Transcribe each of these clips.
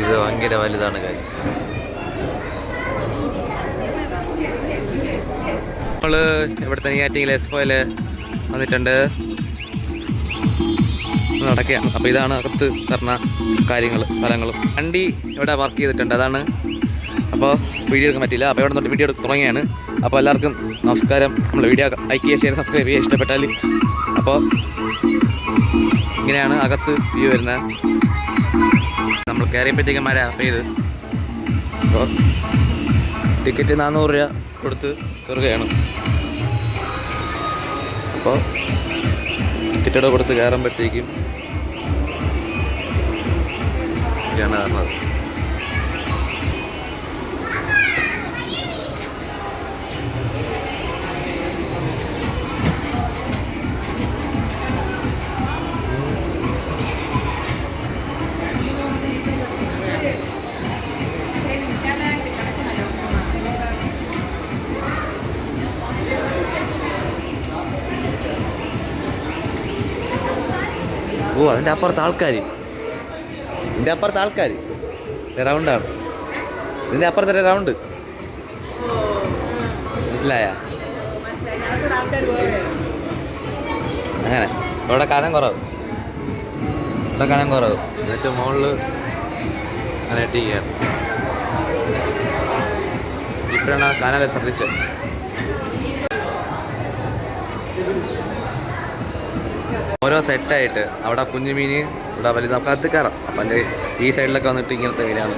ഇത് ഭയങ്കര വലുതാണ് കാര്യം നമ്മൾ ഇവിടുത്തെ നെയ്യാറ്റിങ്ങിൽ എക്സ്പോയിൽ വന്നിട്ടുണ്ട്. നടക്കുകയാണ് അപ്പോൾ ഇതാണ് അകത്ത് തരുന്ന കാര്യങ്ങൾ സ്ഥലങ്ങളും. വണ്ടി ഇവിടെ വർക്ക് ചെയ്തിട്ടുണ്ട് അതാണ്. അപ്പോൾ വീഡിയോ എടുക്കാൻ പറ്റില്ല അപ്പോൾ ഇവിടെ തൊട്ട് വീഡിയോ എടുത്ത് തുടങ്ങിയാണ് അപ്പോൾ എല്ലാവർക്കും നമസ്കാരം. നമ്മൾ വീഡിയോ ലൈക്ക് ചെയ്യുക ഷെയർ സബ്സ്ക്രൈബ് ചെയ്യുക ഇഷ്ടപ്പെട്ടാൽ അപ്പോൾ ഇങ്ങനെയാണ് അകത്ത് വ്യൂ വരുന്നത്. നമ്മൾ കയറിയപ്പോഴത്തേക്കും മഴ പെയ്ത് അപ്പോൾ ടിക്കറ്റ് നാനൂറ് രൂപ കൊടുത്ത് കയറുകയാണ്. അപ്പോൾ ടിക്കറ്റോടെ കൊടുത്ത് കയറുമ്പോഴത്തേക്കും ഇതാണ് പറഞ്ഞത് ഓ അതിന്റെ അപ്പുറത്ത് ആൾക്കാർ ഇതിന്റെ അപ്പുറത്ത് ആൾക്കാർ റൗണ്ടാണ് ഇതിന്റെ അപ്പുറത്തെ റൗണ്ട് മനസ്സിലായ? അങ്ങനെ. ഇവിടെ കനം കുറവ്. ഇവിടെ കനം കുറവ്. എന്നിട്ട് മുകളിൽ അങ്ങനെ ഇട്ടിരിക്കുകയാണ് ഇപ്പോഴാണ് കനൽ ശ്രദ്ധിച്ചത്. ഓരോ സെറ്റായിട്ട് അവിടെ കുഞ്ഞു മീന് ഇവിടെ വലുത്. നമുക്ക് അത് അപ്പം എന്റെ ഈ സൈഡിലൊക്കെ വന്നിട്ട് ഇങ്ങനത്തെ വീടാണ്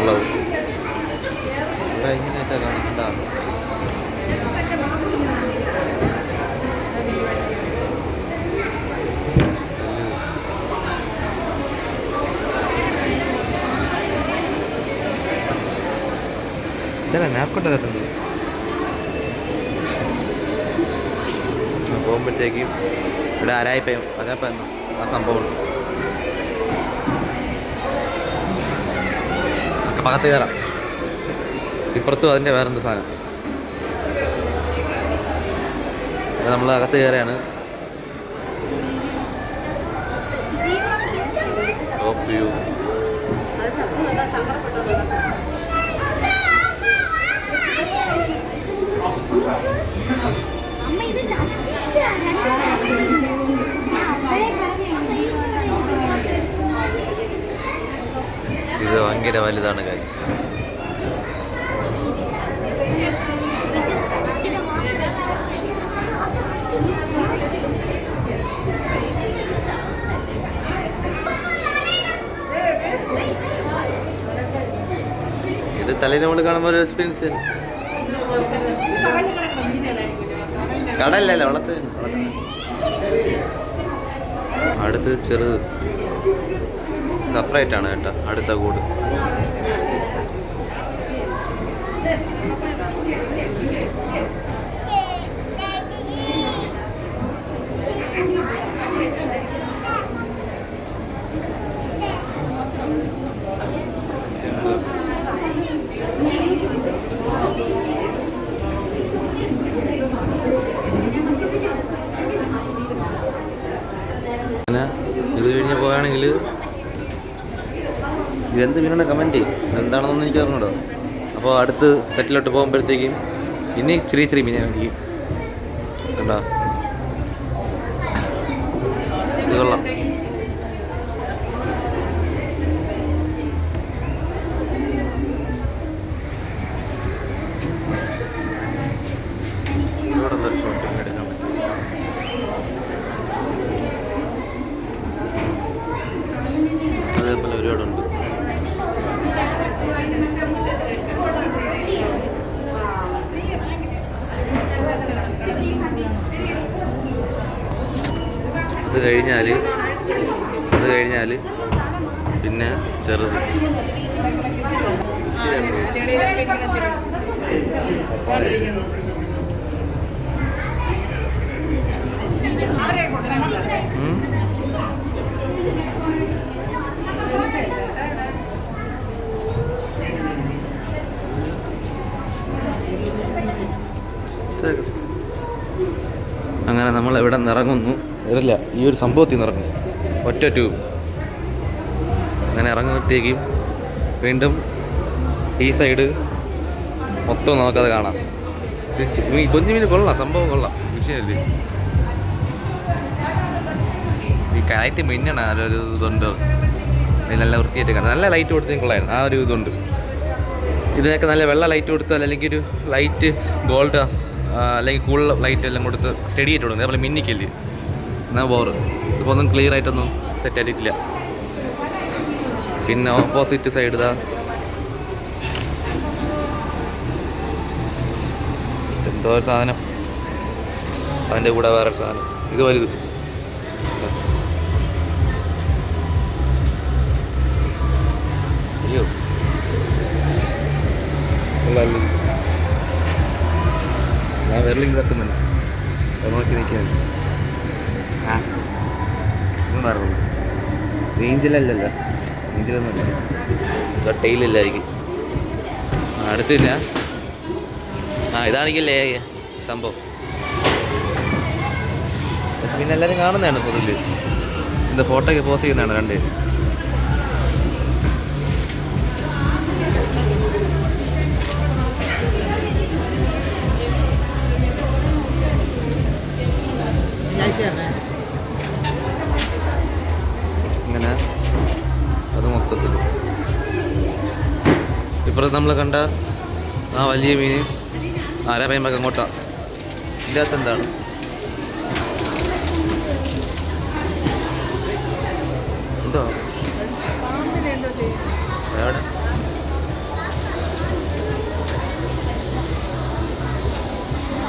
ഉള്ളത്. പോകുമ്പോഴത്തേക്കും ഇവിടെ ആരായിപ്പോയും? അതപ്പം ആ സംഭവം. പകത്ത് കയറാം ഇപ്പുറത്തും അതിന്റെ വേറെന്ത് സാധനം? നമ്മൾ അകത്ത് കയറിയാണ്. ടോപ്പ് വ്യൂ അമ്മ ഇത് ചത്തില്ല ഇത് ഭയങ്കര വലുതാണ് കാര്യം ഇത് തലേനെ കൊണ്ട് കാണുമ്പോൾ ഒരു എക്സ്പീരിയൻസ് കടല്ലല്ല വളത്ത് അടുത്ത് ചെറുത്. സെപ്പറേറ്റ് ആണ് കേട്ടോ അടുത്ത കൂട്. അങ്ങനെ ഇത് കഴിഞ്ഞ് പോവുകയാണെങ്കിൽ ഇതെന്ത് മീനാണ് കമന്റ് എന്താണെന്നൊന്നും എനിക്ക് അറിഞ്ഞൂടോ. അപ്പോൾ അടുത്ത് സെറ്റിലോട്ട് പോകുമ്പോഴത്തേക്കും ഇനി ചെറിയ ചെറിയ മീനെ മേടിക്കും കണ്ടോ? ഇത് കൊള്ളാം ഇവിടെ എന്തൊരു ഷോട്ടിങ് എടുക്കാൻ പറ്റും അതേപോലെ ഒരുപാടുണ്ട് അത് കഴിഞ്ഞാൽ അത് കഴിഞ്ഞാൽ പിന്നെ ചെറുത് ഉം. അങ്ങനെ നമ്മൾ ഇവിടെ നിന്ന് ഇറങ്ങുന്നു ഈ ഒരു സംഭവത്തിൽ നിന്ന് ഇറങ്ങുന്നു ഒറ്റ ട്യൂബ്. അങ്ങനെ ഇറങ്ങുമ്പോഴത്തേക്കും വീണ്ടും ഈ സൈഡ് മൊത്തം നമുക്കത് കാണാം. കൊഞ്ചു മീൻ കൊള്ളാം സംഭവം കൊള്ളാം. വിഷയമല്ലേ ഈ കയറ്റ് മിന്നണ ഒരു ഇതുണ്ട്. നല്ല വൃത്തിയായിട്ട് കാണാം. നല്ല ലൈറ്റ് കൊടുത്തേ കൊള്ളായിരുന്നു. ആ ഒരു ഇതുണ്ട്. ഇതിനൊക്കെ നല്ല വെള്ള ലൈറ്റ് കൊടുത്താൽ അല്ലെങ്കിൽ ഒരു ലൈറ്റ് ഗോൾഡ് അല്ലെങ്കിൽ കൂൾ ലൈറ്റ് എല്ലാം കൊടുത്ത് സ്റ്റഡി ആയിട്ട് കൊടുക്കുന്നത് അതുപോലെ മിന്നിക്കില്ലേ എന്നാ ബോറ് ഇപ്പോൾ ഒന്നും ക്ലിയർ ആയിട്ടൊന്നും സെറ്റ് ആയിട്ടില്ല. പിന്നെ ഓപ്പോസിറ്റ് സൈഡ് ഇതാ. എന്തോ ഒരു സാധനം. അതിന്റെ കൂടെ വേറെ സാധനം. ഇത് വലുത്. അയ്യോ. കൊള്ളാമല്ലോ ഞാൻ വിരലിൽ തട്ടുന്നുണ്ട് അത് നോക്കി നിൽക്കാൻ. ആ. പറഞ്ഞു റേഞ്ചിലല്ലല്ലോ. റേഞ്ചിലൊന്നുമില്ല. ടൈലില്ലായിരിക്കും. ആ അടുത്തില്ല. ആ ഇതാണെങ്കിലേ സംഭവം. പിന്നെ എല്ലാവരും കാണുന്നതാണ് പൊതുവിൽ ഇന്ന് ഫോട്ടോ ഒക്കെ പോസ്റ്റ് ചെയ്യുന്നതാണ് രണ്ട് ഇങ്ങനെ. അത് മൊത്തത്തിൽ ഇപ്പുറത്ത് നമ്മൾ കണ്ട ആ വലിയ മീൻ ആരാ പയ്യമ്പൊക്കെ ഇതിന്റെ അകത്ത് എന്താണ്? എന്തോ? എവിടെ?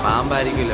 പാമ്പായിരിക്കില്ല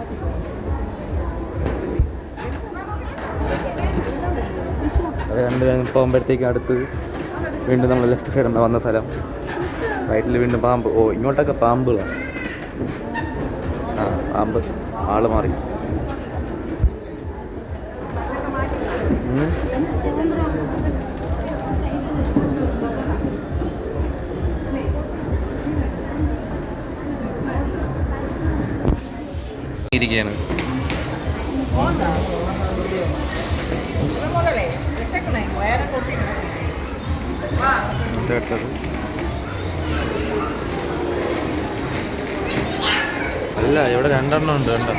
അത് കണ്ട് പോകുമ്പോഴത്തേക്കും അടുത്ത് വീണ്ടും നമ്മൾ ലെഫ്റ്റ് സൈഡ് വന്ന സ്ഥലം. റൈറ്റിൽ വീണ്ടും പാമ്പ്. ഓ ഇങ്ങോട്ടൊക്കെ പാമ്പുകളാണ് ആ പാമ്പ്. ആൾ മാറി. ഇരിക്കുകയാണ് അല്ല ഇവിടെ രണ്ടെണ്ണം ഉണ്ട് കണ്ടോ?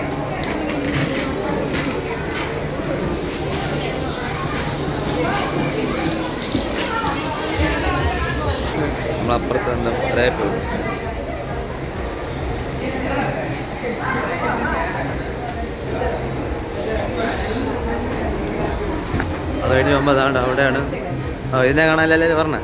നമ്മളപ്പുറത്ത് എന്താ പോയി അത് കഴിഞ്ഞ് പോകുമ്പോൾ അതാണ്ട് അവിടെയാണ്. ഇതിനെ കാണാനല്ലേ പറഞ്ഞേ?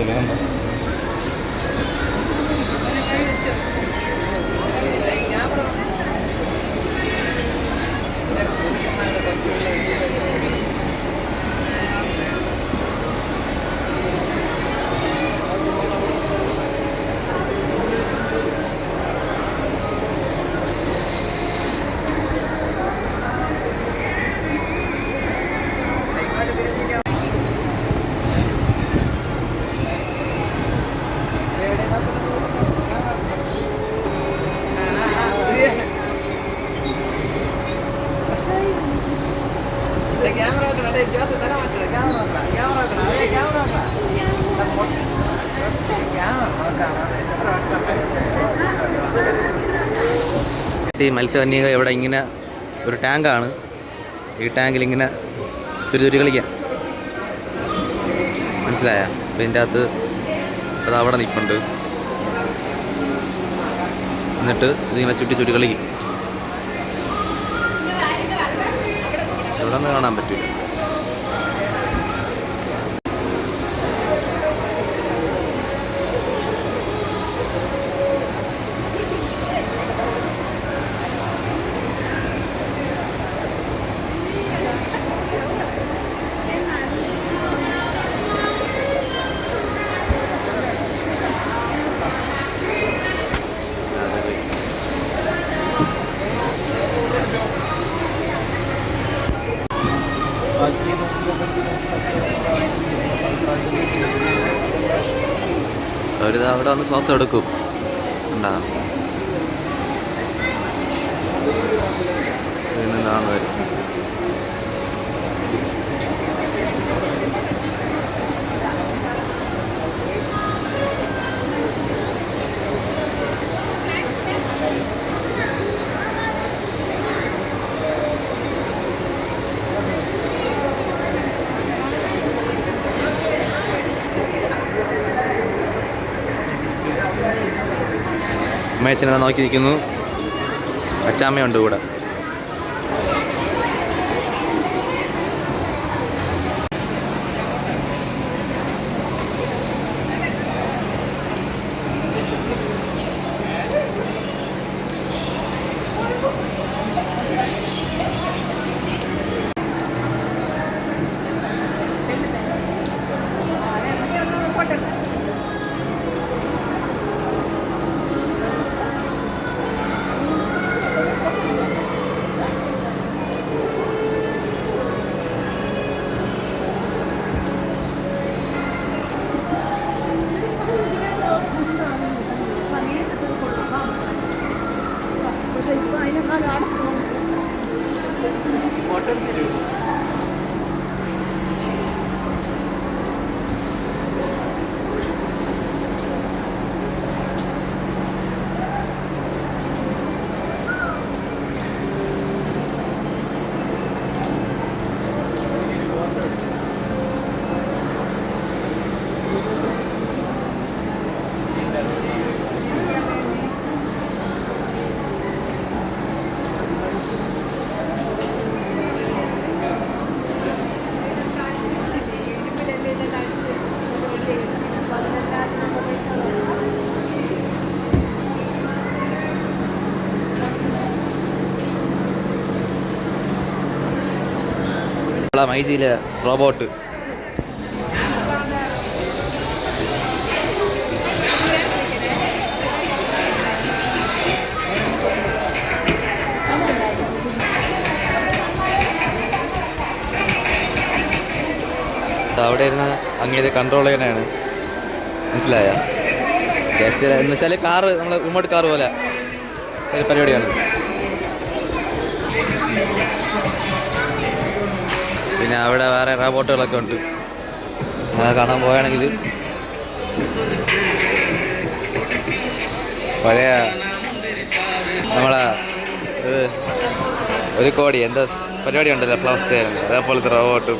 വെച്ചിട്ടുണ്ട് ഈ മത്സ്യകന്യക ഇവിടെ ഇങ്ങനെ ഒരു ടാങ്കാണ്. ഈ ടാങ്കിൽ ഇങ്ങനെ ചുരി ചുരി കളിക്കാം. മനസ്സിലായ? അപ്പം ഇതിന്റെ അകത്ത് അത് അവിടെ നിൽപ്പുണ്ട് എന്നിട്ട് ഇതിങ്ങനെ ചുറ്റി ചുറ്റി കളിക്കും. ഇവിടെ നിന്ന് കാണാൻ പറ്റില്ല അവിടെ വന്ന് ശ്വാസം എടുക്കും ഉണ്ടാ എന്താണ് വരും അമ്മയച്ഛനെ നോക്കി നിൽക്കുന്നു അച്ചാമ്മയുണ്ട് കൂടെ. മൈജിയിലെ റോബോട്ട്. അവിടെ ഇരുന്ന് അങ്ങനെ കൺട്രോൾ ചെയ്യണതാണ് മനസ്സിലായ? എന്ന് വെച്ചാൽ കാറ് നമ്മൾ റിമോട്ട് കാറ് പോലെ. പരിപാടിയാണ്. പിന്നെ അവിടെ വേറെ റോബോട്ടുകളൊക്കെ ഉണ്ട്. അത് കാണാൻ പോവുകയാണെങ്കിൽ പഴയ നമ്മളെ ഒരു കോടി എന്താ പരിപാടി ഉണ്ടല്ലോ ഫ്ലവർ സ്റ്റേ അതേപോലത്തെ റോബോട്ടും.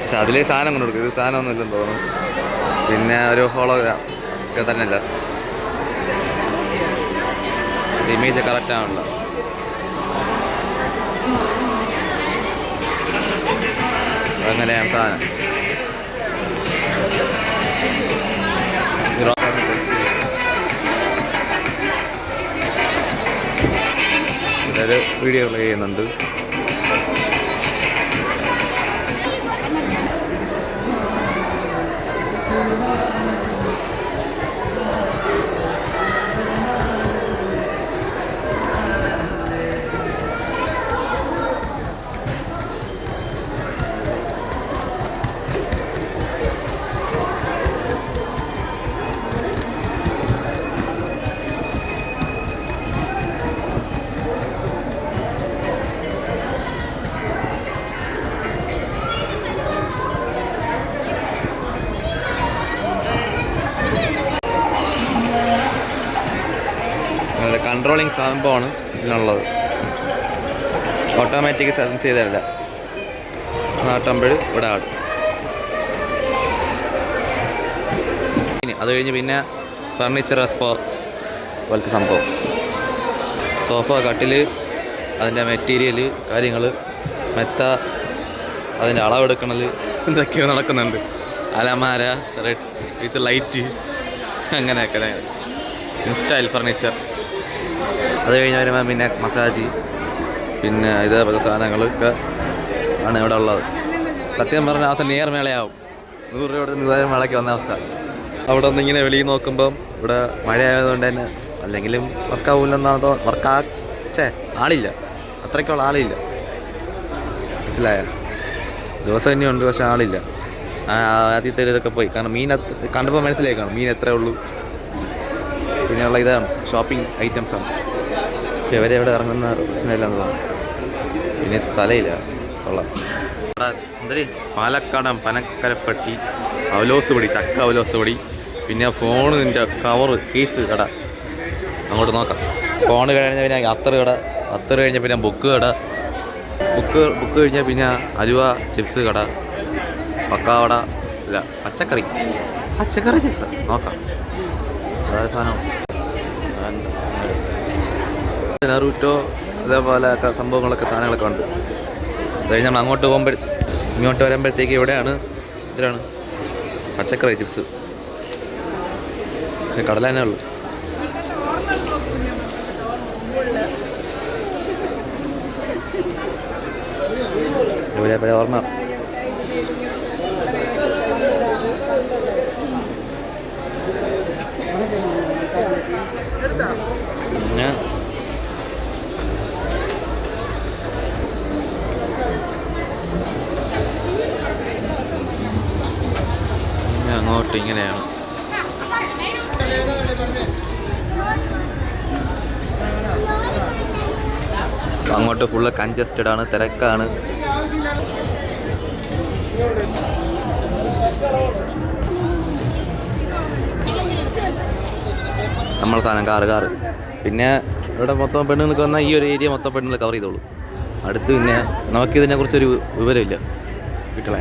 പക്ഷെ അതിലേ സാധനം കൊണ്ട് കൊടുക്കും. ഇത് സാധനമൊന്നും ഇല്ലെന്ന് തോന്നുന്നു. പിന്നെ ഒരു ഹോളോഗ്രാം. ഒക്കെ തന്നെയല്ല. ഇമേജ് കറക്റ്റ് ആണല്ലോ. അങ്ങനെയാണ് സാധനം. വീഡിയോ പ്ലേ ചെയ്യുന്നുണ്ട്. സംഭവമാണ് ഇതിനുള്ളത്. ഓട്ടോമാറ്റിക് സെൻസ് ചെയ്തല്ല നാട്ടമ്പഴ് ഇവിടെ ആടും ഇനി അത് കഴിഞ്ഞ് പിന്നെ ഫർണിച്ചർ എക്സ്പോ പോലത്തെ സംഭവം. സോഫ കട്ടിൽ അതിന്റെ മെറ്റീരിയൽ കാര്യങ്ങൾ മെത്ത അതിന്റെ അളവെടുക്കണത് എന്തൊക്കെയോ നടക്കുന്നുണ്ട്. അലമാര റെഡ് വിത്ത് ലൈറ്റ് അങ്ങനെയൊക്കെ ഇൻസ്റ്റൈൽ ഫർണിച്ചർ അത് കഴിഞ്ഞ് വരുമ്പോൾ പിന്നെ മസാജ് പിന്നെ ഇതേപോലെ സാധനങ്ങളൊക്കെ ആണ് ഇവിടെ ഉള്ളത്. സത്യം പറഞ്ഞ അവസ്ഥ നിയർ മേളയാവും. നൂറ് രൂപ നിതായ മേളയ്ക്ക് വന്ന അവസ്ഥ. അവിടെ നിന്ന് ഇങ്ങനെ വെളിയിൽ നോക്കുമ്പം ഇവിടെ മഴ ആയതുകൊണ്ട് തന്നെ അല്ലെങ്കിലും വർക്കാവൂലെന്നാണോ വർക്കാ ചേ ആളില്ല. അത്രയ്ക്കുള്ള ആളില്ല. മനസ്സിലായ? ദിവസം തന്നെയുണ്ട് പക്ഷെ ആളില്ല. ആദ്യത്തെ ഇതൊക്കെ പോയി. കാരണം മീൻ കണ്ടപ്പോൾ മനസ്സിലായി കാണും. മീൻ എത്രയേ ഉള്ളൂ? പിന്നെയുള്ള ഇതാണ് ഷോപ്പിംഗ് ഐറ്റംസ് ആണ്. പക്ഷെ ഇവരെ ഇവിടെ ഇറങ്ങുന്ന പ്രശ്നമില്ലെന്ന് തോന്നുന്നു പിന്നെ തലയില്ല. കൊള്ളാം. എന്തേ പാലക്കാടൻ പനക്കരപ്പെട്ടി അവലോസ് പൊടി ചക്ക അവലോസ് പൊടി പിന്നെ ഫോണിന്റെ കവറ് കേസ് കട. അങ്ങോട്ട് നോക്കാം. ഫോൺ കഴിഞ്ഞ പിന്നെ അത്തറ് കട അത്തറ് കഴിഞ്ഞ പിന്നെ ബുക്ക് കട. ബുക്ക് ബുക്ക് കഴിഞ്ഞാൽ പിന്നെ അലുവ ചിപ്സ് കട പക്കാവട അല്ല പച്ചക്കറി. പച്ചക്കറി ചിപ്സ്. നോക്കാം. സാധനം. നെറൂറ്റോ അതേപോലെ ഒക്കെ സംഭവങ്ങളൊക്കെ സാധനങ്ങളൊക്കെ ഉണ്ട്. കഴിഞ്ഞ് നമ്മൾ അങ്ങോട്ട് പോകുമ്പോൾ ഇങ്ങോട്ട് വരുമ്പോഴത്തേക്ക് ഇവിടെയാണ് ഇതിലാണ് പച്ചക്കറി ചിപ്സ് പക്ഷെ കടല തന്നെ ഉള്ളു. ഓർമ്മ. പിന്നെ അങ്ങോട്ട് ഇങ്ങനെയാണ്. അങ്ങോട്ട് ഫുള്ള് കൺജസ്റ്റഡ് ആണ് തിരക്കാണ്. നമ്മളെ സാധനം കാറ് കാറ്. പിന്നെ ഇവിടെ മൊത്തം പെണ്ണുങ്ങൾക്ക് വന്നാൽ ഈ ഒരു ഏരിയ മൊത്തം പെണ്ണുങ്ങൾ കവർ ചെയ്തോളൂ. അടുത്ത് പിന്നെ നമുക്കിതിനെ കുറിച്ചൊരു വിവരമില്ല. കിട്ടണേ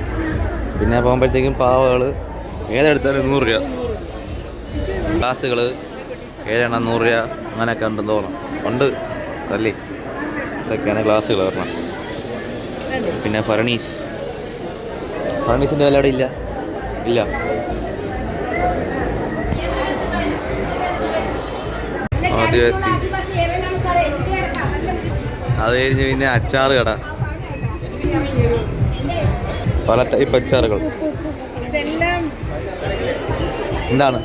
പിന്നെ പോകുമ്പോഴത്തേക്കും പാവകൾ ഏതെടുത്താലും നൂറ് രൂപ. ഗ്ലാസ്സുകൾ ഏഴെണ്ണം നൂറ് രൂപ. അങ്ങനെയൊക്കെ ഉണ്ടെന്ന് തോന്നണം. ഉണ്ട്. അല്ലേ ഇതൊക്കെയാണ് ഗ്ലാസ്സുകൾ പറഞ്ഞത് പിന്നെ ഫർണീസ്. ഫർണീസിന്റെ വില അവിടെ ഇല്ല. ഇല്ല. ആദിവാസി. അത് കഴിഞ്ഞ് പിന്നെ അച്ചാർ കട. പല ടൈപ്പ് അച്ചാറുകൾ. എന്താണ്?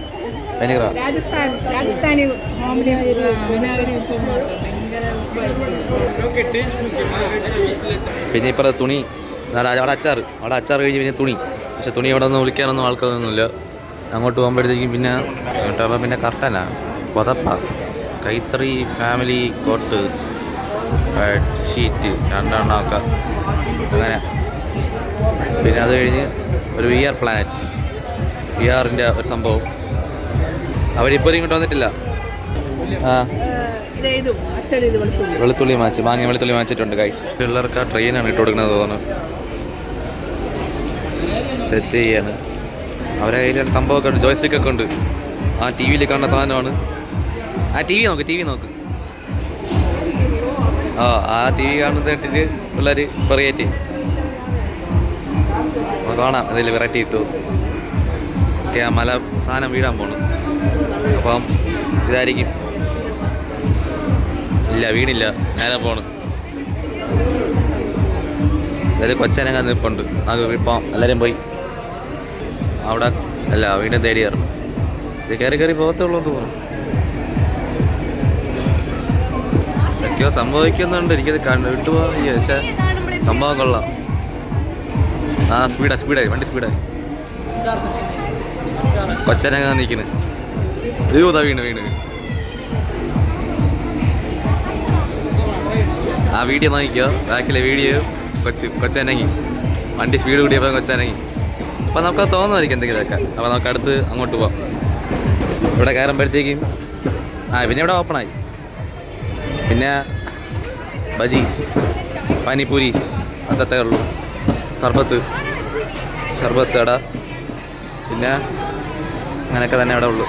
പിന്നെ ഇപ്പറ തുണി. അവിടെ അച്ചാർ അവിടെ അച്ചാറ് കഴിഞ്ഞ് പിന്നെ തുണി. പക്ഷെ തുണി ഇവിടെ നിന്ന് വിളിക്കാനൊന്നും ആൾക്കാരൊന്നുമില്ല. അങ്ങോട്ട് പോകുമ്പോഴത്തേക്കും പിന്നെ പോകുമ്പോൾ പിന്നെ കറക്റ്റാണ് പുതപ്പ കൈത്തറി ഫാമിലി കോട്ട് ഷീറ്റ് രണ്ടെണ്ണമൊക്കെ അങ്ങനെ. പിന്നെ അത് കഴിഞ്ഞ് ഒരു വി ആർ പ്ലാനറ്റ് വി ആറിന്റെ ഒരു സംഭവം. അവരിപ്പോൾ ഇങ്ങോട്ട് വന്നിട്ടില്ല. ആ. വെളുത്തുള്ളി മാച്ച്. മാങ്ങ വെളുത്തുള്ളി മാച്ചിട്ടുണ്ട് ഗൈസ് പിള്ളേർക്ക് ആ ട്രെയിനാണ് ഇട്ട് കൊടുക്കുന്നത് തോന്നുന്നു. സെറ്റ് ചെയ്യാണ്. അവരെ കയ്യിൽ സംഭവമൊക്കെ ഉണ്ട്. ജോയ്സ്റ്റിക്കൊക്കെ ഉണ്ട്. ആ ടി വിയിൽ കാണുന്ന സാധനമാണ്. ആ ടി വി നോക്ക് ടി വി നോക്ക്. ആ ആ ടി വി കാണുന്നത് കേട്ടിട്ട് പിള്ളേർ നമുക്ക് കാണാം എന്തെങ്കിലും വെറൈറ്റി ഇട്ടു. ഓക്കെ ആ മല സാധനം വീഴാൻ പോണു. അപ്പം ഇതായിരിക്കും. ഇല്ല വീണില്ല. നേരെ പോണ്. എന്തായാലും കൊച്ചനങ്ങ നിൽപ്പുണ്ട് നമുക്ക് ഇപ്പം എല്ലാവരും പോയി. അവിടെ അല്ല വീണ്ടും തേടി കയറണം. ഇത് കയറി കയറി പോകത്തുള്ളൂ തോന്നുന്നു. എന്തൊക്കെയോ സംഭവിക്കുന്നുണ്ട് എനിക്കത് കണ്ടു വിട്ടു വയ്യ പക്ഷേ സംഭവം കൊള്ളാം. ആ സ്പീഡാ സ്പീഡായി വണ്ടി സ്പീഡായി കൊച്ചനങ്ങാ നിൽക്കുന്നത് അയ്യോ വീണ് വീണ് വീണ്. ആ വീഡിയോ നോക്കിക്കോ. ബാക്കിലെ വീഡിയോ കൊച്ച് കൊച്ചനങ്ങി വണ്ടി സ്പീഡ് കൂടിയപ്പോൾ കൊച്ചനങ്ങി അപ്പം നമുക്ക് തോന്നുമായിരിക്കും എന്തെങ്കിലുമൊക്കെ അപ്പോൾ നമുക്ക് അടുത്ത് അങ്ങോട്ട് പോവാം. ഇവിടെ കയറുമ്പോഴത്തേക്കും ആ പിന്നെ ഇവിടെ ഓപ്പണായി പിന്നെ ബജീസ് പാനിപൂരീസ് അതൊക്കെ ഉള്ളൂ സർബത്ത് സർബത്ത് കട പിന്നെ അങ്ങനെയൊക്കെ തന്നെ അവിടെ ഉള്ളു.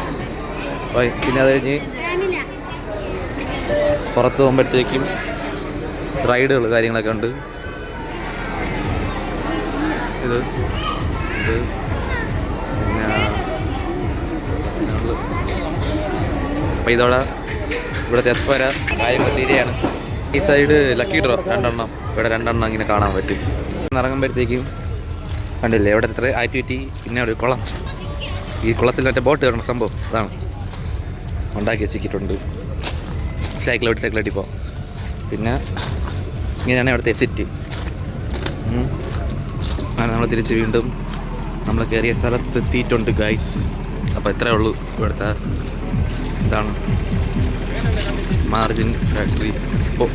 പിന്നെ അത് കഴിഞ്ഞ് പുറത്ത് പോകുമ്പോഴത്തേക്കും റൈഡുകൾ കാര്യങ്ങളൊക്കെ ഉണ്ട്. ഇത് ഇത് പിന്നെ അപ്പോൾ ഇതോടെ ഇവിടുത്തെ എസ്പര കാര്യങ്ങൾ തീരെയാണ് ഈ സൈഡ് ലക്കി ഡ്രോ രണ്ടെണ്ണം. ഇവിടെ രണ്ടെണ്ണം ഇങ്ങനെ കാണാൻ പറ്റും. ഇറങ്ങുമ്പോഴത്തേക്കും കണ്ടില്ലേ ഇവിടെ ഇത്ര ആക്ടിവിറ്റി പിന്നെ ഒരു കുളം. ഈ കുളത്തിൽ മറ്റേ ബോട്ട് കയറണ സംഭവം അതാണ്. ഉണ്ടാക്കി വെച്ചിട്ടുണ്ട്. സൈക്കിൾ ഓടി പോകാം പിന്നെ ഇങ്ങനെയാണ് ഇവിടുത്തെ എസിറ്റ് അങ്ങനെ നമ്മൾ തിരിച്ച് വീണ്ടും നമ്മൾ കയറിയ സ്ഥലത്ത് എത്തിയിട്ടുണ്ട് ഗൈസ് അപ്പോൾ ഇത്രയേ ഉള്ളൂ ഇവിടുത്തെ എന്താണ് മാർജിൻ ഫാക്ടറി ഇപ്പോൾ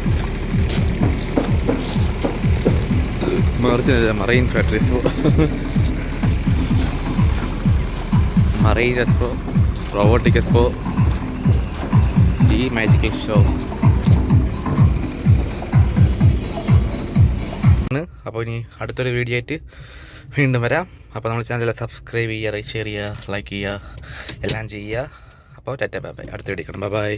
മാർജിൻ അല്ല marine factory so marine expo robotic expo ഈ മാജിക്കൽ ഷോ അപ്പോൾ ഇനി അടുത്തൊരു വീഡിയോ ആയിട്ട് വീണ്ടും വരാം. അപ്പോൾ നമ്മുടെ ചാനൽ സബ്സ്ക്രൈബ് ചെയ്യുക ഷെയർ ചെയ്യുക ലൈക്ക് ചെയ്യുക എല്ലാം ചെയ്യുക. അപ്പോൾ ടാറ്റ ബൈ ബൈ അടുത്ത വീഡിയോ കാണാം. ബൈ